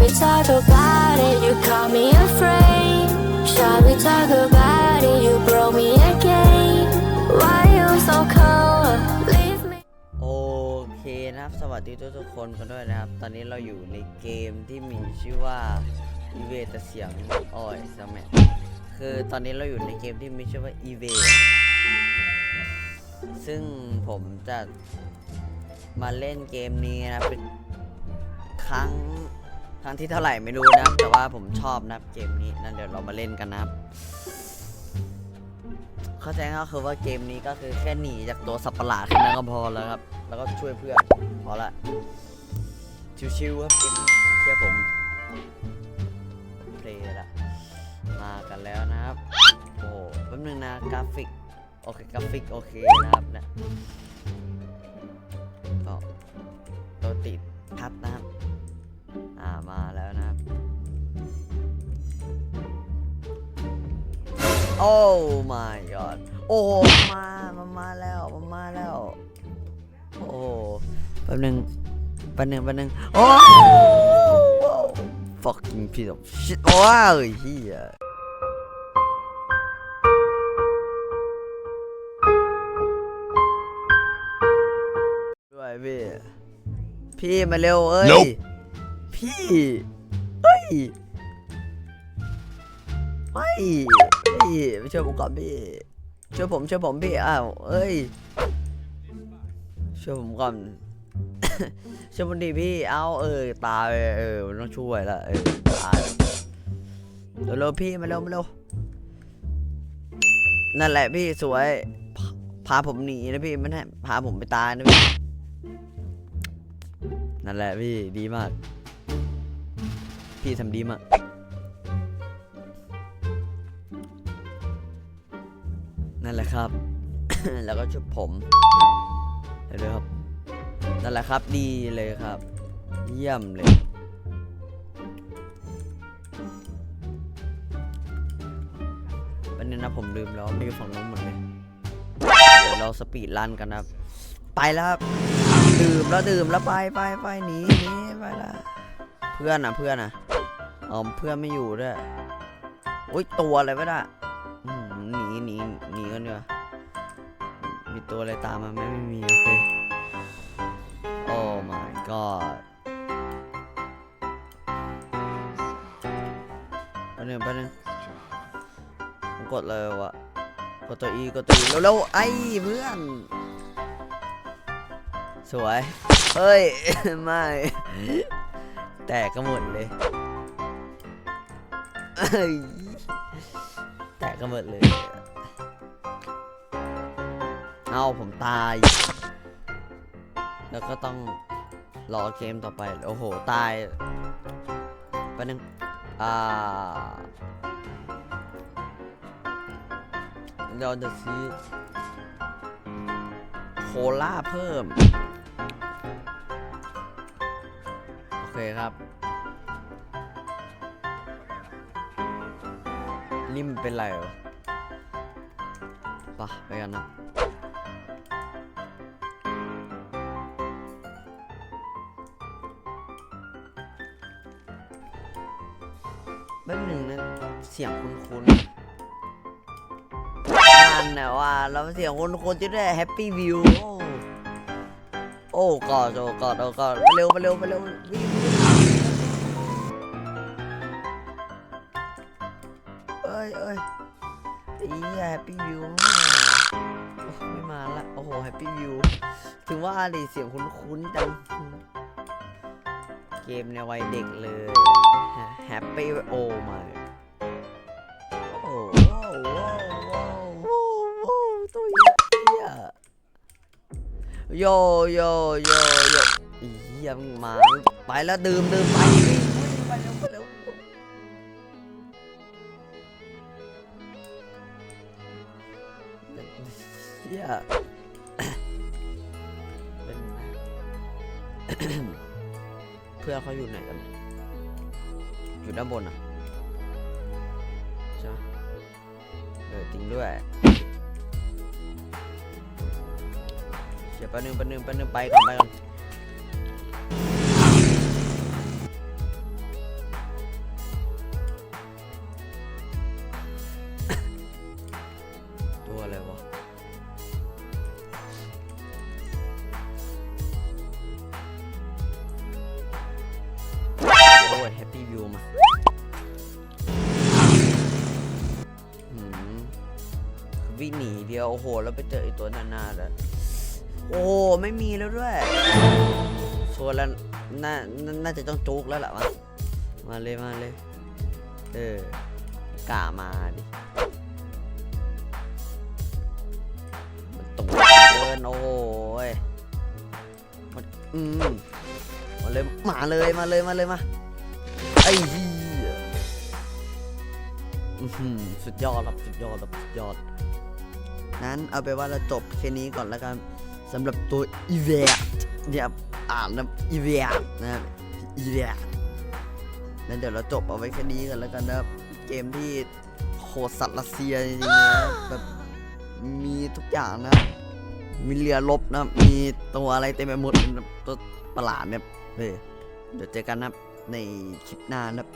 we talk about it? You call me afraid. Shall we talk about it? You broke me again. Why you so cold? Leave me. โอเคนะครับ สวัสดีทุกทุกๆคนกันด้วยนะครับ ตอนนี้เราอยู่ในเกมที่มีชื่อว่าอีเวแต่เสียงอ้อยสมัยคือตอนนี้เราอยู่ในเกมที่มีชื่อว่าอีเวซึ่งผมจะมาเล่นเกมนี้นะครับเป็นครั้ง ครั้งที่เท่าไหร่ไม่รู้นะครับ แต่ว่าผมชอบนะครับเกมนี้นั่นเดี๋ยวเรามาเล่นกันนะครับ เข้าใจก็คือว่าเกมนี้ก็คือแค่หนีจากตัวสัตว์ประหลาดแค่นั้นก็พอแล้วครับ แล้วก็ช่วยเพื่อนพอละชิวๆครับเกมเชื่อผมเพลย์ละมากันแล้วนะครับโอ้โหแป๊บนึงนะกราฟิกโอเคกราฟิกโอเคนะครับนะก็ตัวติดทับนะ โอ้ my god โอ้มามามาแล้วมามาแล้ว โอ้แป๊บนึงแป๊บนึงแป๊บนึงโอ้ fucking piece of shit ว้าวเฮียด้วยพี่ พี่มาเร็วเอ้ย Nope พี่เฮ้ย ไม่พี่ไม่ช่วยผมก่อนพี่ช่วยผมช่วยผมพี่อ้าวเอ้ยช่วยผมก่อนช่วยผมดีพี่เอาเออตายเออมันต้องช่วยละเออตายเร็วๆพี่มาเร็วมาเร็วนั่นแหละพี่สวยพาพาผมหนีนะพี่ไม่ให้พาผมไปตายนะพี่นั่นแหละพี่ดีมาก พี่ทำดีมาก แหละครับ แล้วก็ชุดผมเห็นเลยครับนั่นแหละครับดีเลยครับ เยี่ยมเลย วันนี้นะผมลืมแล้วมีฝั่งน้องหมดเลยเดี๋ยวเราสปีดรันกันนะครับ ไปแล้วครับดื่มแล้วดื่มแล้วไปไปไปหนีหนีไปละเพื่อนอะเพื่อนอะอ๋อเพื่อนไม่อยู่ด้วยอุ้ยตัวอะไรวะน่ะอืม หนีหนีหนีกันเนีกว่ยมีตัวอะไรตามมาไหมไม่มีโอเค โอ้ my god แป๊บนึงแป๊บนึงผมกดเลยวะกดตัว E กดตัว E แล้วแล้วๆไอ้เพื่อน สวย เฮ้ย ไม่ แตกก็หมดเลยเอ้ย กก็หมดเลย เอาผมตาย แล้วก็ต้องรอเกมต่อไป โอ้โห ตายแป๊บนึงอ่าเราจะซื้อโคล่าเพิ่ม โอเคครับ นี่มันเป็นไรเหรอปะไปกันนะแป๊บหนึ่งนะ เสียงคุ้นๆนั่นนะว่าเราเสียงคุ้นๆจะได้แฮปปี้วิว โอ้กอดโอ้กอดโอ้กอดเร็วไปเร็วไปเร็ววิ่ง ยเอ้ยอีแฮปปี้วิวไม่มาละ โอ้โหแฮปปี้วิว ถึงว่าดิเสียงคุ้นๆจัง เกมในวัยเด็กเลยแฮปปี้โอ้มาโอ้โหโอ้โหโอ้โหตัวเหี้ยโยโยโยโยอีเหี้ยมึงมา ไปแล้วดื่มดื่มไป ยเป็นเพื่อเขาอยู่ไหนกันอยู่ด้านบนอะใช่เออจริงด้วยเดี๋ยวปนึงไปนึงไปนึงไปก่อนไปก่อนตัวอะไรวะ วิ่งหนีเดียว โอ้โห แล้วไปเจอไอ้ตัวนานาแล้วโอ้โหไม่มีแล้วด้วยชวนแล้วน่าน่าน่าจะต้องจุกแล้วแหละวะมาเลยมาเลย เออกล้ามาดิมันตรงเกินโอ้โหยมันอืมมาเลยมาเลยมาเลยมาเลยมาไอ้เหี้ยอื้อหือสุดยอดครับสุดยอดครับสุดยอด นั้นเอาไปว่าเราจบแค่นี้ก่อนแล้วกันสำหรับตัวอีเวียเนี่ยอ่านนะอีเวียนะอีเวียนั้นเดี๋ยวเราจบเอาไว้แค่นี้กันแล้วกันนะเกมที่โหดสัตว์รัสเซียจริงๆนะแบบมีทุกอย่างนะ มีเรือรบนะ มีตัวอะไรเต็มไปหมดตัวประหลาดเนี่ยเดี๋ยวเจอกันนะในคลิปหน้านะครับ